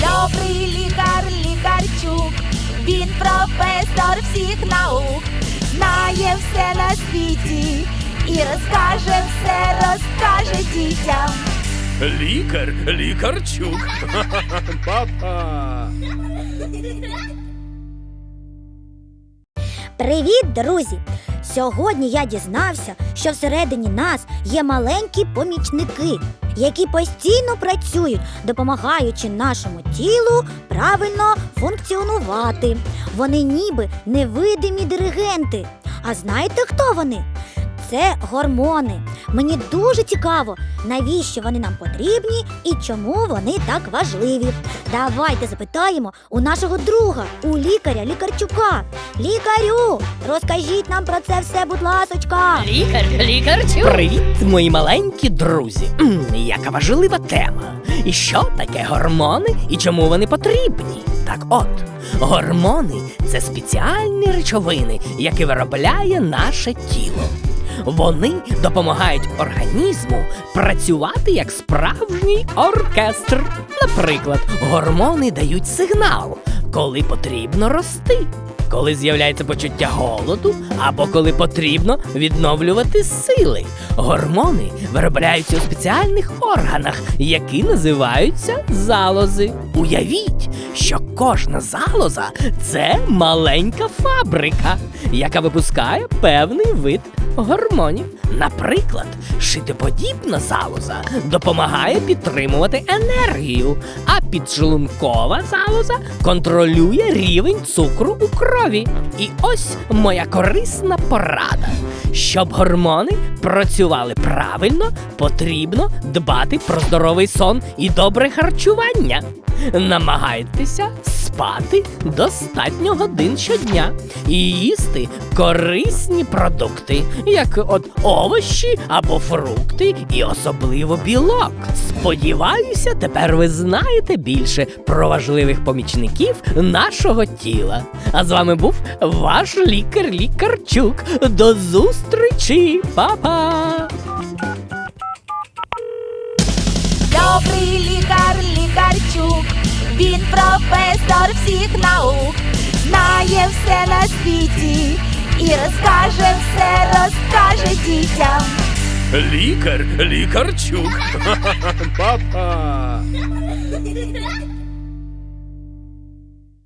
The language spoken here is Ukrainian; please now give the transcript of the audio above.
Добрий лікар, лікарчук, він професор всіх наук, знає все на світі і розкаже все, розкаже дітям. Лікар, лікарчук. Папа. Привіт, друзі! Сьогодні я дізнався, що всередині нас є маленькі помічники, які постійно працюють, допомагаючи нашому тілу правильно функціонувати. Вони ніби невидимі диригенти. А знаєте, хто вони? Це гормони. Мені дуже цікаво, навіщо вони нам потрібні і чому вони так важливі. Давайте запитаємо у нашого друга, у лікаря Лікарчука. Лікарю, розкажіть нам про це все, будь ласочка. Лікар, лікарчу. Привіт, мої маленькі друзі. М, Яка важлива тема. І що таке гормони і чому вони потрібні? Так от, гормони це спеціальні речовини, які виробляє наше тіло. Вони допомагають організму працювати як справжній оркестр. Наприклад, гормони дають сигнал, коли потрібно рости, коли з'являється почуття голоду або коли потрібно відновлювати сили. Гормони виробляються у спеціальних органах, які називаються залози. Уявіть, що кожна залоза це маленька фабрика, яка випускає певний вид гормонів. Наприклад, шитоподібна залоза допомагає підтримувати енергію, а підшлункова залоза контролює рівень цукру у крові. І ось моя корисна порада. Щоб гормони працювали правильно, потрібно дбати про здоровий сон і добре харчування. Намагайтеся спати достатньо годин щодня і їсти корисні продукти, як от овочі або фрукти, і особливо білок. Сподіваюся, тепер ви знаєте більше про важливих помічників нашого тіла. А з вами був ваш лікар Лікарчук. До зустрічі, Па-па! Добрий лікар, лікарчук, він професор всіх наук, знає все на світі і розкаже все, розкаже дітям. Лікар, лікарчук. Папа. Ah!